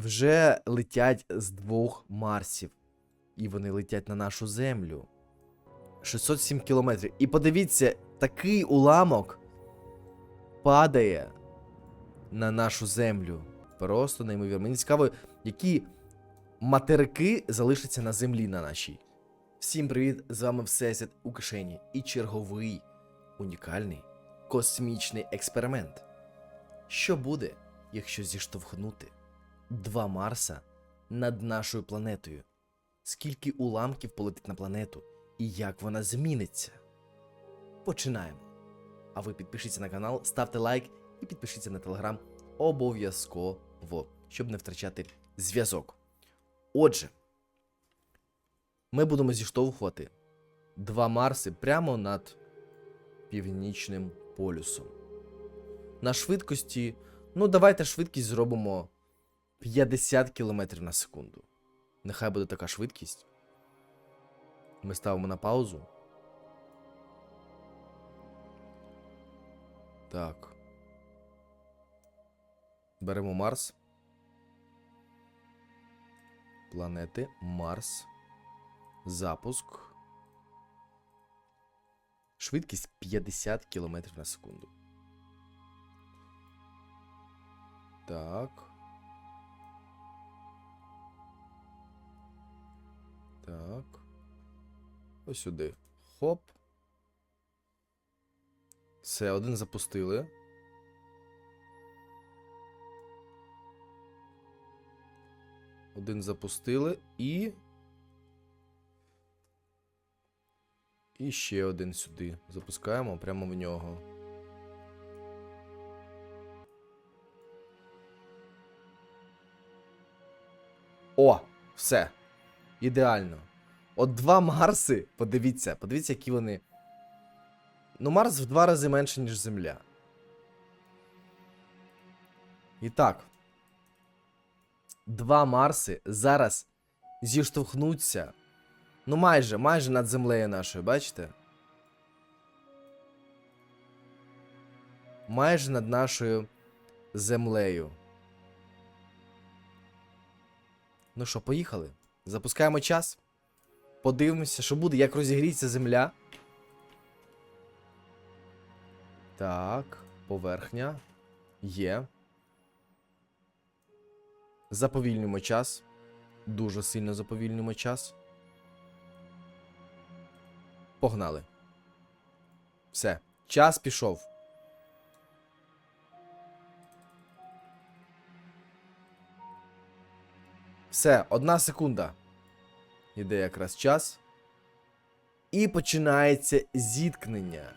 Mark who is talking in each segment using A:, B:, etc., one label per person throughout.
A: вже летять з двох Марсів. І вони летять на нашу землю. 607 кілометрів. І подивіться, такий уламок падає на нашу землю. Просто неймовірно. Мені цікаво, які материки залишаться на землі на нашій. Всім привіт! З вами Всесвіт у кишені і черговий унікальний космічний експеримент. Що буде, якщо зіштовхнути два Марса над нашою планетою? Скільки уламків полетить на планету і як вона зміниться? Починаємо. А ви підпишіться на канал, ставте лайк і підпишіться на телеграм обов'язково, щоб не втрачати зв'язок. Отже, ми будемо зіштовхувати два Марси прямо над північним полюсом. На швидкості, ну давайте швидкість зробимо 50 км на секунду. Нехай буде така швидкість. Ми ставимо на паузу. Так. Беремо Марс. Планети Марс. Запуск. Швидкість 50 км на секунду. Так. Так. Ось сюди. Хоп. Все, один запустили. Один запустили і. І ще один сюди. Запускаємо прямо в нього. О, все. Ідеально. От два Марси, подивіться, подивіться, які вони. Ну, Марс в два рази менше, ніж Земля. І так. Два Марси зараз зіштовхнуться. Ну, майже, майже над землею нашою, бачите? Майже над нашою землею. Ну що, поїхали? Запускаємо час. Подивимося, що буде, як розігріється земля. Так, поверхня. Є. Заповільнюємо час. Дуже сильно заповільнюємо час. Погнали. Все. Час пішов. Все, одна секунда. Іде якраз час. І починається зіткнення.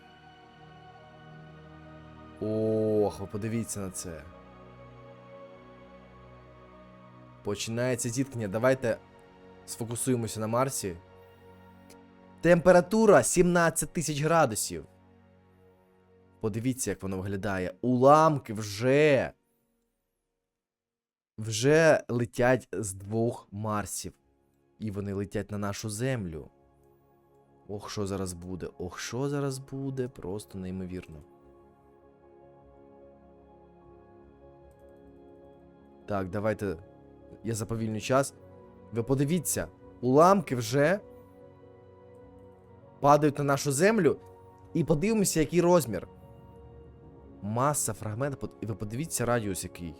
A: Ох, ви подивіться на це. Починається зіткнення. Давайте сфокусуємося на Марсі. Температура 17 тисяч градусів. Подивіться, як воно виглядає. Уламки вже. Вже летять з двох Марсів. І вони летять на нашу землю. Ох, що зараз буде? Ох, що зараз буде? Просто неймовірно. Так, давайте. Я заповільню час. Ви подивіться, уламки вже падають на нашу землю. І подивимося, який розмір. Маса фрагмента. І ви подивіться радіус який.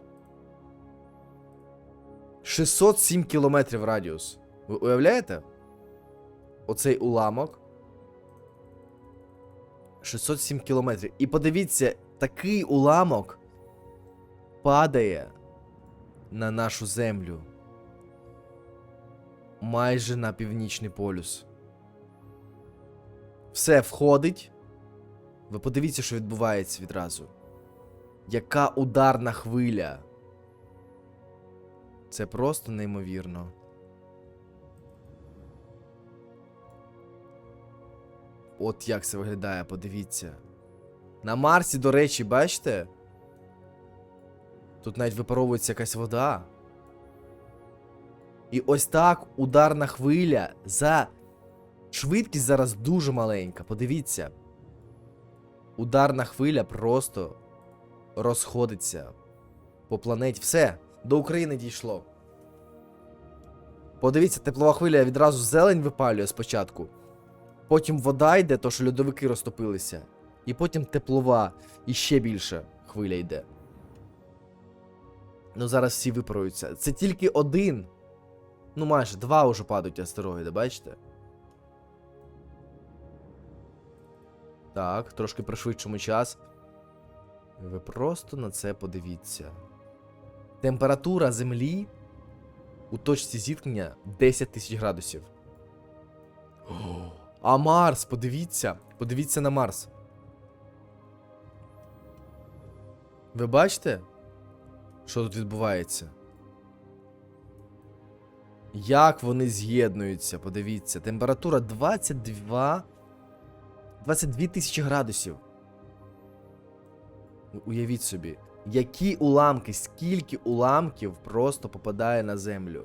A: 607 кілометрів радіус. Ви уявляєте? Оцей уламок. 607 кілометрів. І подивіться, такий уламок падає на нашу землю. Майже на північний полюс. Все входить. Ви подивіться, що відбувається відразу. Яка ударна хвиля. Це просто неймовірно. От як це виглядає, подивіться. На Марсі, до речі, бачите? Тут навіть випаровується якась вода. І ось так ударна хвиля за. Швидкість зараз дуже маленька. Подивіться. Ударна хвиля просто розходиться по планеті. Все, до України дійшло. Подивіться, теплова хвиля відразу зелень випалює спочатку. Потім вода йде, то що льодовики розтопилися. І потім теплова. І ще більше хвиля йде. Ну, зараз всі випаруються. Це тільки один. Ну, майже два уже падають астероїди, бачите? Так, трошки пришвидшимо час. Ви просто на це подивіться. Температура Землі у точці зіткнення 10 тисяч градусів. А Марс, подивіться. Подивіться на Марс. Ви бачите, що тут відбувається? Як вони з'єднуються, подивіться. Температура 22. 22 тисячі градусів. Уявіть собі, які уламки, скільки уламків просто попадає на землю.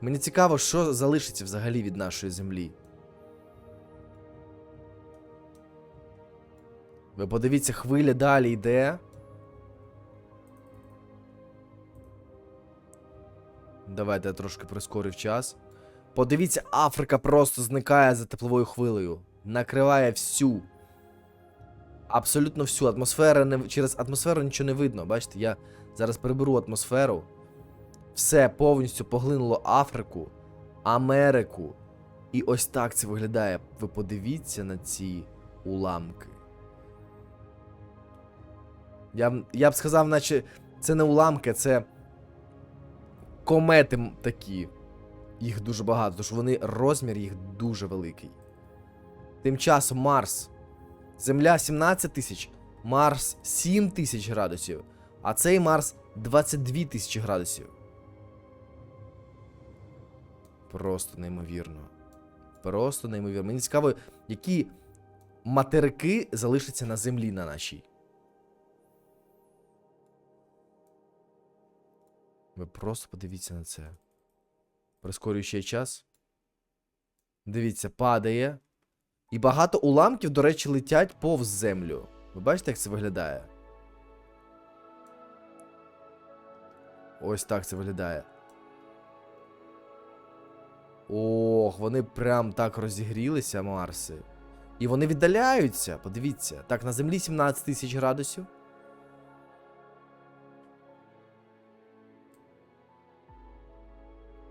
A: Мені цікаво, що залишиться взагалі від нашої землі. Ви подивіться, хвиля далі йде. Давайте я трошки прискорив час. Подивіться, Африка просто зникає за тепловою хвилею. Накриває всю. Абсолютно всю. Атмосфера не... Через атмосферу нічого не видно. Бачите, я зараз приберу атмосферу. Все повністю поглинуло Африку, Америку. І ось так це виглядає. Ви подивіться на ці уламки. Я, я б сказав, наче це не уламки, це комети такі. Їх дуже багато, тож вони розмір їх дуже великий. Тим часом Марс. Земля 17 тисяч, Марс 7 тисяч градусів, а цей Марс 22 тисячі градусів. Просто неймовірно. Просто неймовірно. Мені цікаво, які материки залишаться на землі на нашій. Ви просто подивіться на це. Прискорюю ще час. Дивіться, падає. І багато уламків, до речі, летять повз землю. Ви бачите, як це виглядає? Ось так це виглядає. Ох, вони прям так розігрілися, Марси. І вони віддаляються. Подивіться. Так, на землі 17 тисяч градусів.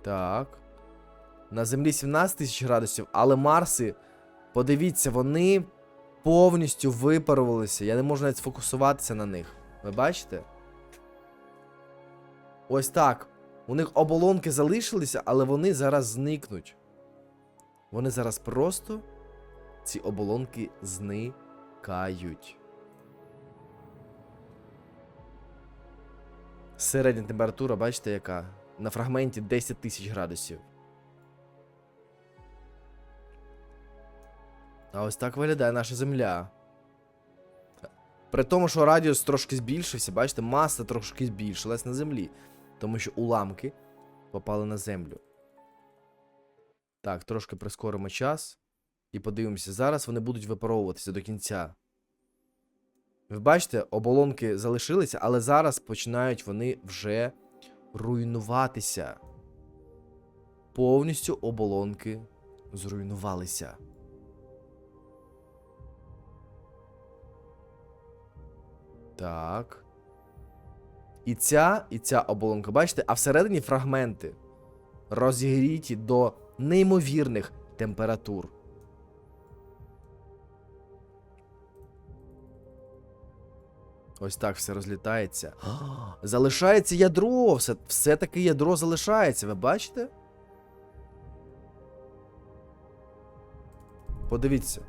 A: Так. На землі 17 тисяч градусів, але Марси, подивіться, вони повністю випарувалися. Я не можу навіть сфокусуватися на них. Ви бачите? Ось так. У них оболонки залишилися, але вони зараз зникнуть. Вони зараз просто ці оболонки зникають. Середня температура, бачите, яка? На фрагменті 10 тисяч градусів. А ось так виглядає наша земля. При тому, що радіус трошки збільшився, бачите, маса трошки збільшилась на землі. Тому що уламки попали на землю. Так, трошки прискоримо час. І подивимося, зараз вони будуть випаровуватися до кінця. Ви бачите, оболонки залишилися, але зараз починають вони вже руйнуватися. Повністю оболонки зруйнувалися. Так. І ця, і ця оболонка, бачите, а всередині фрагменти розігріті до неймовірних температур. Ось так все розлітається. Залишається ядро. Все, все таки ядро залишається, ви бачите? Подивіться.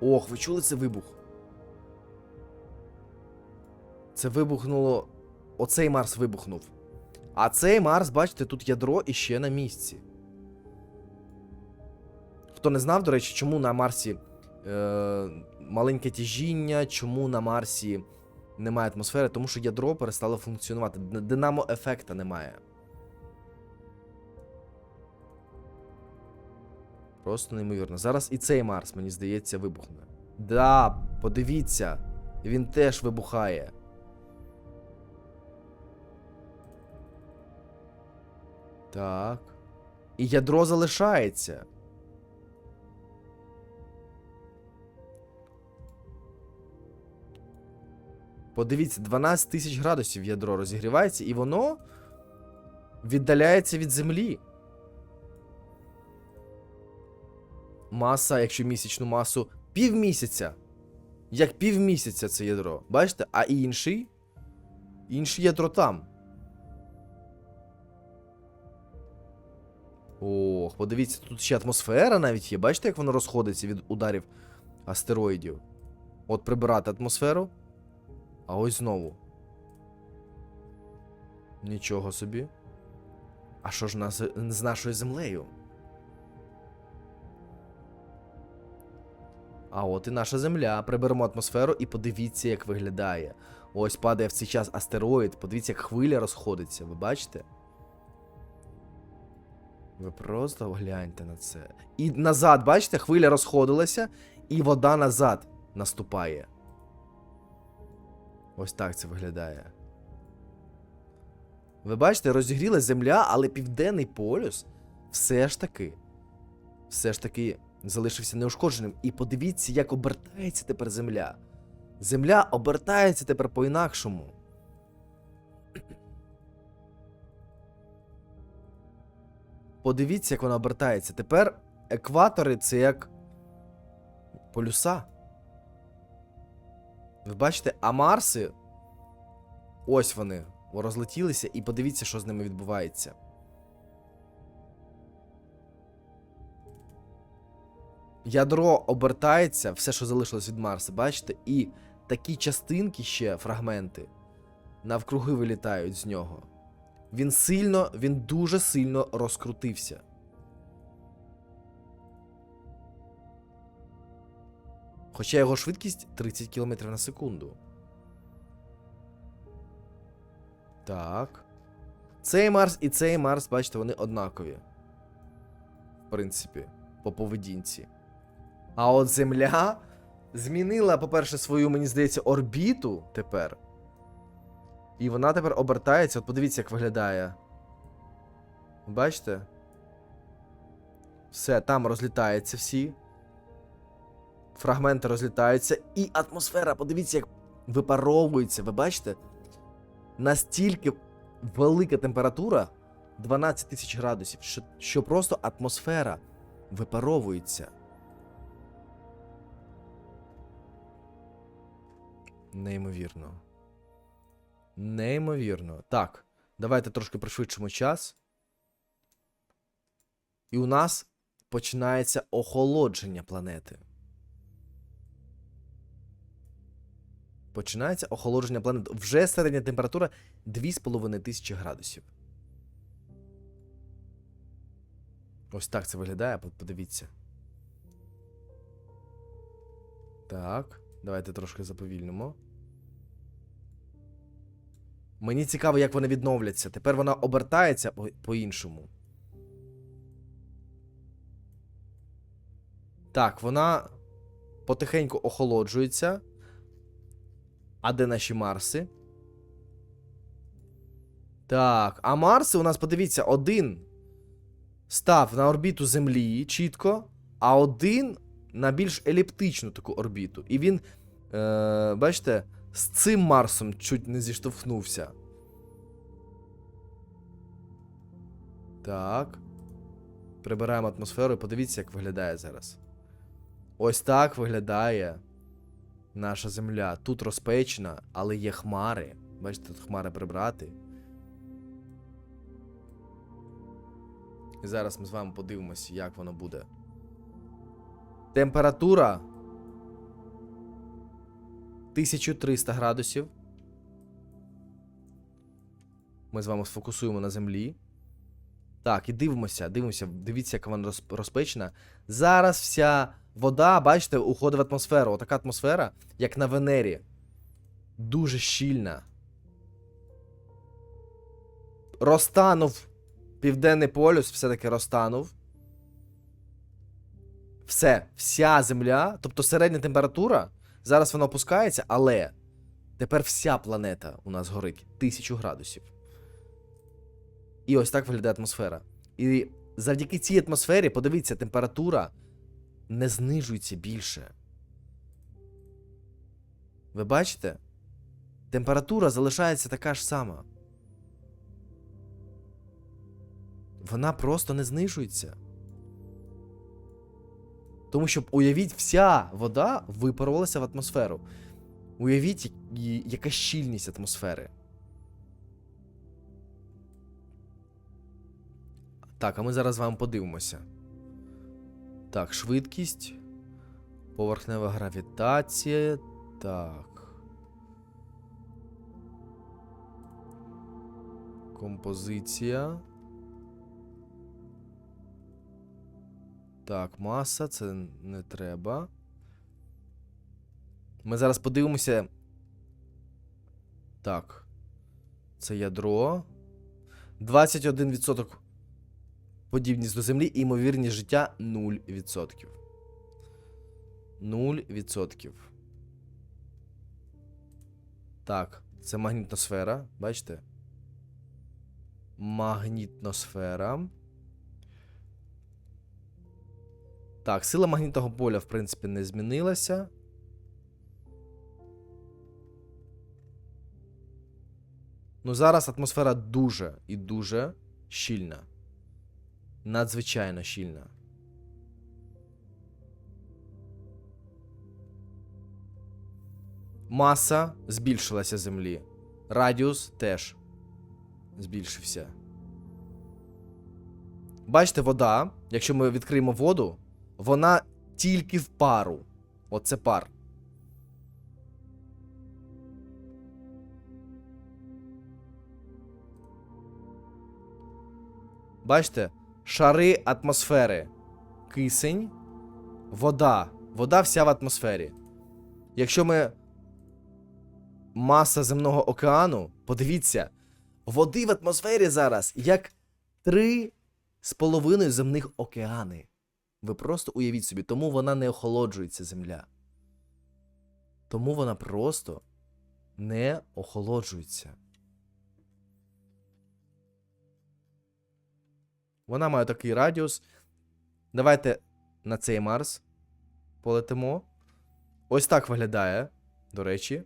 A: Ох, ви чули це вибух? Це вибухнуло. Оцей Марс вибухнув. А цей Марс, бачите, тут ядро іще на місці. Хто не знав, до речі, чому на Марсі е, маленьке тяжіння, чому на Марсі немає атмосфери, тому що ядро перестало функціонувати. Динамо ефекта немає. Просто неймовірно. Зараз і цей Марс, мені здається, вибухне. Да, подивіться, він теж вибухає. Так. І ядро залишається. Подивіться, 12 тисяч градусів ядро розігрівається, і воно віддаляється від землі. Маса, якщо місячну масу, півмісяця. Як півмісяця це ядро. Бачите? А інший? Інший ядро там. Ох, подивіться, тут ще атмосфера навіть є. Бачите, як воно розходиться від ударів астероїдів? От прибирати атмосферу. А ось знову. Нічого собі. А що ж нас, з нашою землею? А от і наша земля. Приберемо атмосферу і подивіться, як виглядає. Ось падає в цей час астероїд. Подивіться, як хвиля розходиться. Ви бачите? Ви просто гляньте на це. І назад, бачите, хвиля розходилася, і вода назад наступає. Ось так це виглядає. Ви бачите, розігріла земля, але південний полюс все ж таки. Все ж таки залишився неушкодженим. І подивіться, як обертається тепер земля. Земля обертається тепер по-інакшому. Подивіться, як вона обертається. Тепер екватори це як полюса. Ви бачите, а Марси. Ось вони розлетілися, і подивіться, що з ними відбувається. Ядро обертається, все, що залишилось від Марса, бачите? І такі частинки ще, фрагменти, навкруги вилітають з нього. Він сильно, він дуже сильно розкрутився. Хоча його швидкість 30 км на секунду. Так. Цей Марс і цей Марс, бачите, вони однакові. В принципі, по поведінці. А от Земля змінила, по-перше, свою, мені здається, орбіту тепер. І вона тепер обертається. От подивіться, як виглядає. Бачите? Все, там розлітаються всі. Фрагменти розлітаються. І атмосфера, подивіться, як випаровується. Ви бачите? Настільки велика температура 12 тисяч градусів, що, що просто атмосфера випаровується. Неймовірно. Неймовірно. Так, давайте трошки пришвидшимо час. І у нас починається охолодження планети. Починається охолодження планети. Вже середня температура 2500 градусів. Ось так це виглядає, подивіться. Так, давайте трошки заповільнимо. Мені цікаво, як вони відновляться. Тепер вона обертається по- по-іншому. Так, вона потихеньку охолоджується. А де наші Марси? Так, а Марси у нас, подивіться, один став на орбіту Землі чітко, а один на більш еліптичну таку орбіту. І він, е, бачите, з цим Марсом чуть не зіштовхнувся. Так. Прибираємо атмосферу і подивіться, як виглядає зараз. Ось так виглядає наша земля. Тут розпечена, але є хмари. Бачите, тут хмари прибрати. І зараз ми з вами подивимося, як воно буде. Температура 1300 градусів. Ми з вами сфокусуємо на землі. Так, і дивимося, дивимося, дивіться, як вона розпечена. Зараз вся вода, бачите, уходить в атмосферу. Отака атмосфера, як на Венері. Дуже щільна. Розтанув південний полюс, все-таки розтанув. Все, вся земля, тобто середня температура, зараз вона опускається, але тепер вся планета у нас горить 1000 градусів. І ось так виглядає атмосфера. І завдяки цій атмосфері, подивіться, температура не знижується більше. Ви бачите? Температура залишається така ж сама. Вона просто не знижується. Тому що, уявіть, вся вода випарувалася в атмосферу. Уявіть, яка щільність атмосфери. Так, а ми зараз з вами подивимося. Так, швидкість. Поверхнева гравітація. Так. Композиція. Так, маса, це не треба. Ми зараз подивимося. Так. Це ядро. 21% подібність до Землі і ймовірність життя 0%. 0%. Так, це магнітосфера, бачите? Магнітносфера. Так, сила магнітного поля, в принципі, не змінилася. Ну, зараз атмосфера дуже і дуже щільна. Надзвичайно щільна. Маса збільшилася Землі. Радіус теж збільшився. Бачите, вода, якщо ми відкриємо воду, вона тільки в пару. Оце пар. Бачите, шари атмосфери. Кисень, вода. Вода вся в атмосфері. Якщо ми. Маса земного океану, подивіться, води в атмосфері зараз як три з половиною земних океани. Ви просто уявіть собі, тому вона не охолоджується земля. Тому вона просто не охолоджується. Вона має такий радіус. Давайте на цей Марс полетимо. Ось так виглядає, до речі,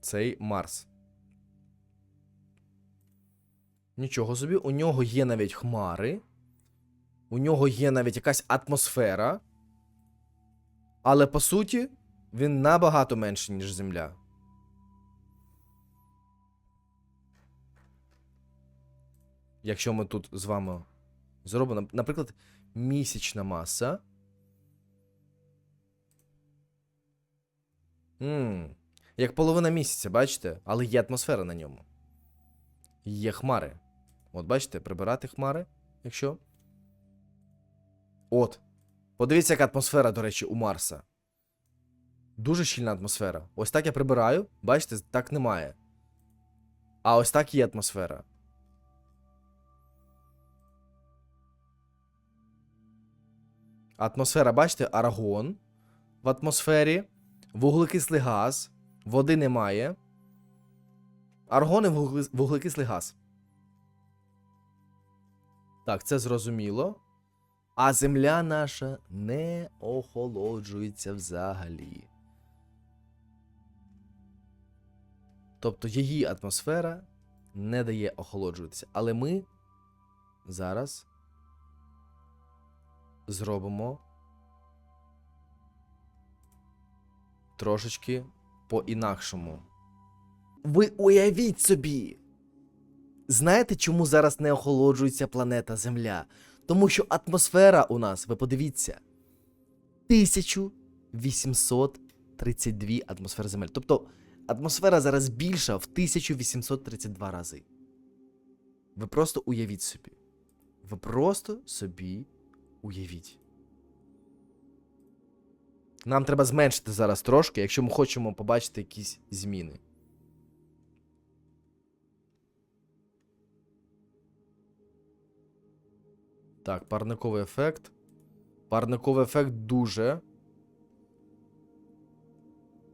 A: цей Марс. Нічого собі, у нього є навіть хмари. У нього є навіть якась атмосфера. Але по суті, він набагато менший, ніж Земля. Якщо ми тут з вами зробимо, наприклад, місячна маса. м як половина місяця, бачите? Але є атмосфера на ньому. Є хмари. От, бачите, прибирати хмари, якщо. От. Подивіться, яка атмосфера, до речі, у Марса. Дуже щільна атмосфера. Ось так я прибираю, бачите, так немає. А ось так є атмосфера. Атмосфера, бачите, аргон в атмосфері, вуглекислий газ, води немає. Аргон і вуглекислий газ. Так, це зрозуміло. А земля наша не охолоджується взагалі. Тобто її атмосфера не дає охолоджуватися. Але ми зараз зробимо трошечки по-інакшому. Ви уявіть собі! Знаєте, чому зараз не охолоджується планета Земля? Тому що атмосфера у нас, ви подивіться, 1832 атмосфери Земель. Тобто атмосфера зараз більша в 1832 рази. Ви просто уявіть собі. Ви просто собі уявіть. Нам треба зменшити зараз трошки, якщо ми хочемо побачити якісь зміни. Так, парниковий ефект. Парниковий ефект дуже.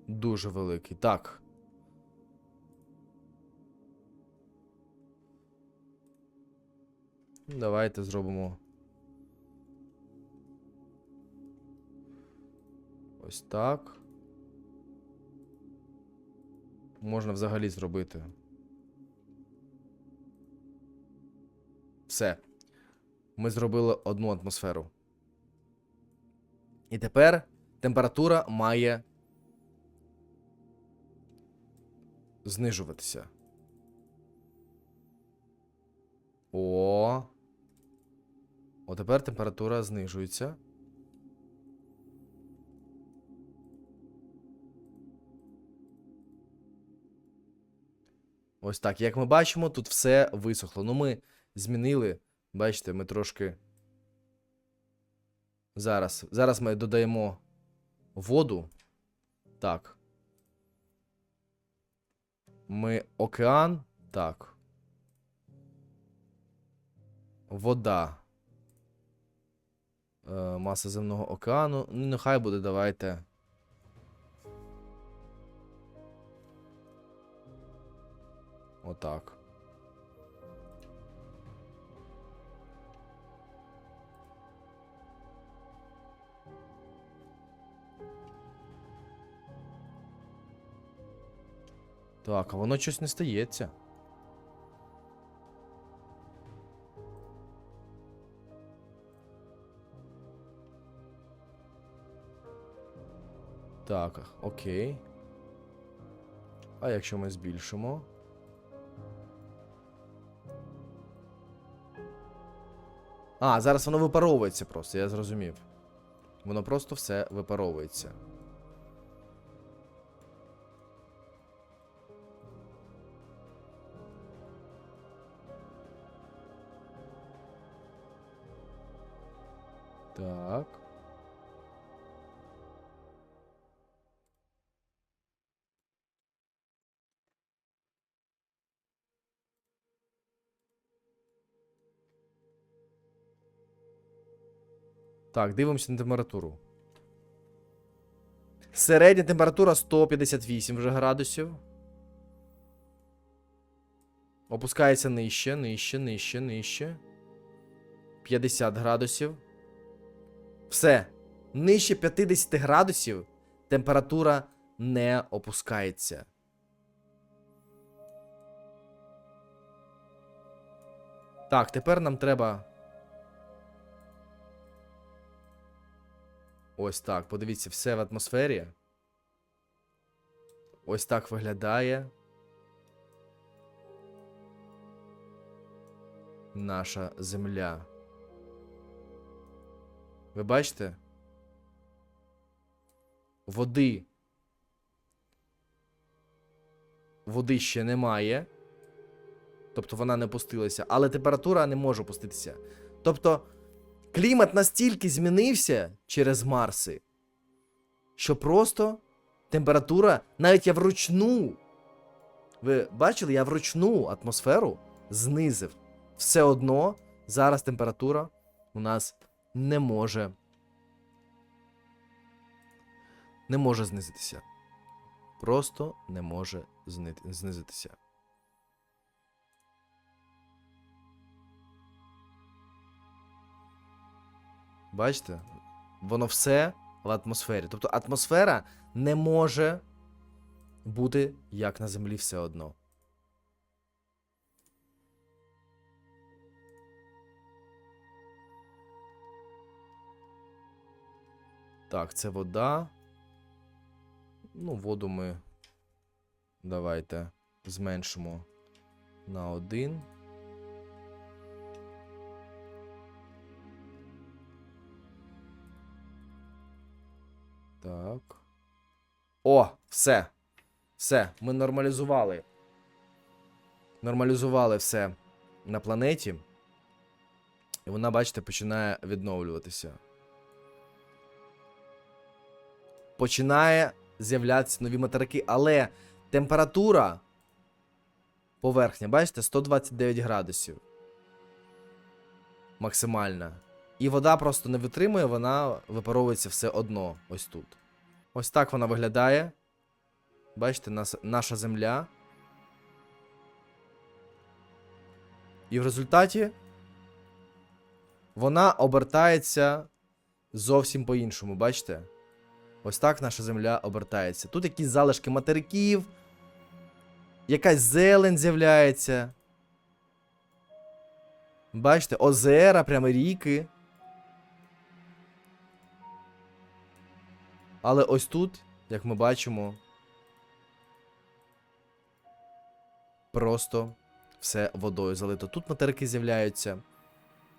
A: Дуже великий. Так. Давайте зробимо. Ось так. Можна взагалі зробити. Все. Ми зробили одну атмосферу. І тепер температура має знижуватися. О. О, тепер температура знижується. Ось так. Як ми бачимо, тут все висохло. Ну, ми змінили. Бачите, ми трошки. Зараз. Зараз ми додаємо воду. Так. Ми океан. Так. Вода. Е, маса земного океану. Ну, нехай буде, давайте. Отак. Так, а воно щось не стається. Так, окей. А якщо ми збільшимо? А, зараз воно випаровується просто, я зрозумів. Воно просто все випаровується. Так, дивимося на температуру. Середня температура 158 вже градусів. Опускається нижче, нижче, нижче, нижче. 50 градусів. Все. Нижче 50 градусів температура не опускається. Так, тепер нам треба. Ось так. Подивіться, все в атмосфері. Ось так виглядає. Наша земля. Ви бачите? Води. Води ще немає. Тобто вона не опустилася, але температура не може опуститися. Тобто клімат настільки змінився через Марси, що просто температура, навіть я вручну. Ви бачили, я вручну атмосферу знизив. Все одно зараз температура у нас не може. Не може знизитися. Просто не може знизитися. Бачите? Воно все в атмосфері. Тобто атмосфера не може бути як на землі все одно. Так, це вода. Ну, воду ми давайте зменшимо на один. Так. О, все. Все, ми нормалізували. Нормалізували все на планеті. І вона, бачите, починає відновлюватися. Починає з'являтися нові материки, але температура поверхня, бачите, 129 градусів. Максимальна. І вода просто не витримує, вона випаровується все одно ось тут. Ось так вона виглядає. Бачите, наша земля. І в результаті вона обертається зовсім по-іншому, бачите? Ось так наша земля обертається. Тут якісь залишки материків, якась зелень з'являється. Бачите, озера, прямо ріки. Але ось тут, як ми бачимо, просто все водою залито. Тут материки з'являються.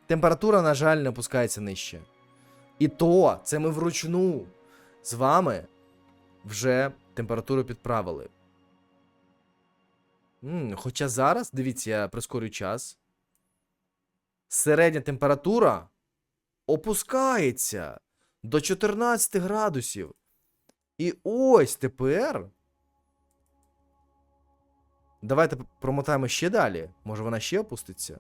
A: Температура, на жаль, не опускається нижче. І то, це ми вручну з вами вже температуру підправили. хоча зараз, дивіться, я прискорю час. Середня температура опускається до 14 градусів. І ось тепер. Давайте промотаємо ще далі. Може вона ще опуститься.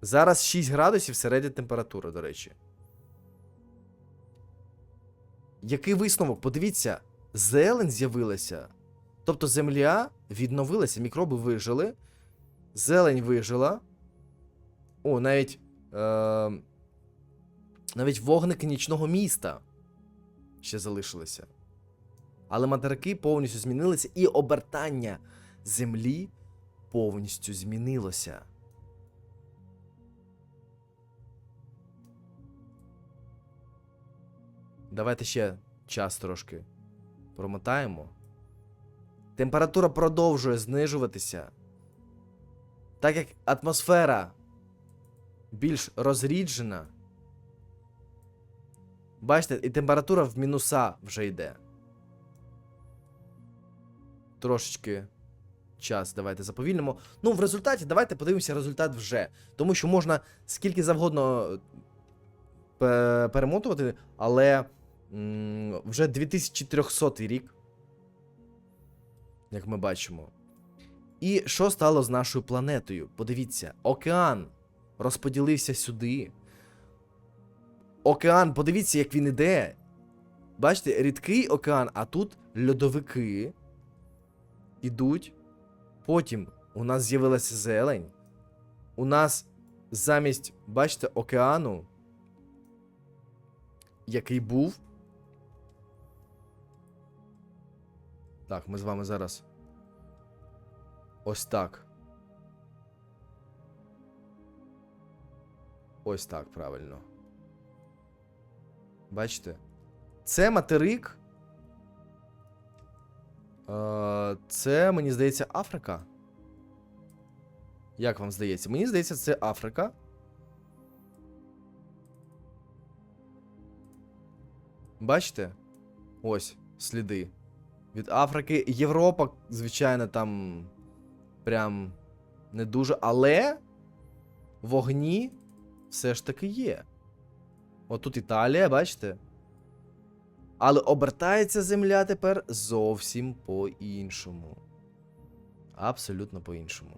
A: Зараз 6 градусів середня температура, до речі. Який висновок? Подивіться, зелень з'явилася. Тобто земля відновилася, мікроби вижили. Зелень вижила. О, навіть. Е- навіть вогники нічного міста ще залишилися. Але материки повністю змінилися, і обертання землі повністю змінилося. Давайте ще час трошки промотаємо. Температура продовжує знижуватися. Так як атмосфера більш розріджена. Бачите, і температура в мінуса вже йде. Трошечки час давайте заповільнимо. Ну, в результаті давайте подивимося результат вже. Тому що можна скільки завгодно перемотувати, але вже 2300 рік. Як ми бачимо. І що стало з нашою планетою? Подивіться, океан розподілився сюди. Океан, подивіться, як він іде. Бачите, рідкий океан, а тут льодовики ідуть. Потім у нас з'явилася зелень. У нас замість, бачите, океану, який був. Так, ми з вами зараз. Ось так. Ось так, правильно. Бачите? Це материк. Це, мені здається, Африка. Як вам здається? Мені здається, це Африка. Бачите? Ось сліди. Від Африки. Європа, звичайно, там прям не дуже. Але вогні все ж таки є. Отут Італія, бачите? Але обертається земля тепер зовсім по-іншому. Абсолютно по-іншому.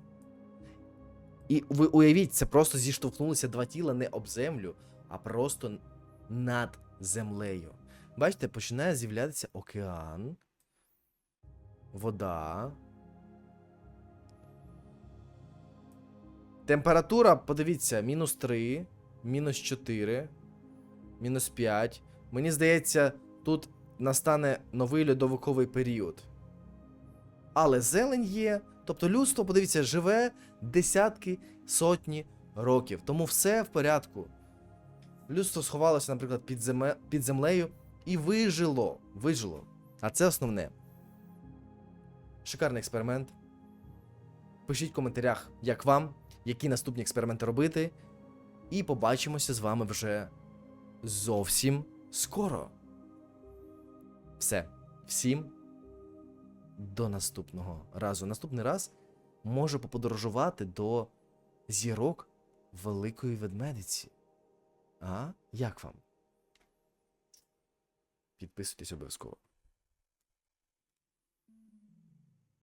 A: І ви уявіть, це просто зіштовхнулися два тіла не об землю, а просто над землею. Бачите, починає з'являтися океан, вода. Температура, подивіться, мінус 3, мінус 4, мінус 5. Мені здається, тут настане новий льодовиковий період. Але зелень є. Тобто людство, подивіться, живе десятки, сотні років. Тому все в порядку. Людство сховалося, наприклад, під, земе... під землею і вижило. Вижило. А це основне. Шикарний експеримент. Пишіть в коментарях, як вам, які наступні експерименти робити. І побачимося з вами вже зовсім скоро. Все. Всім до наступного разу. Наступний раз можу поподорожувати до зірок Великої Ведмедиці. А? Як вам? Підписуйтесь обов'язково.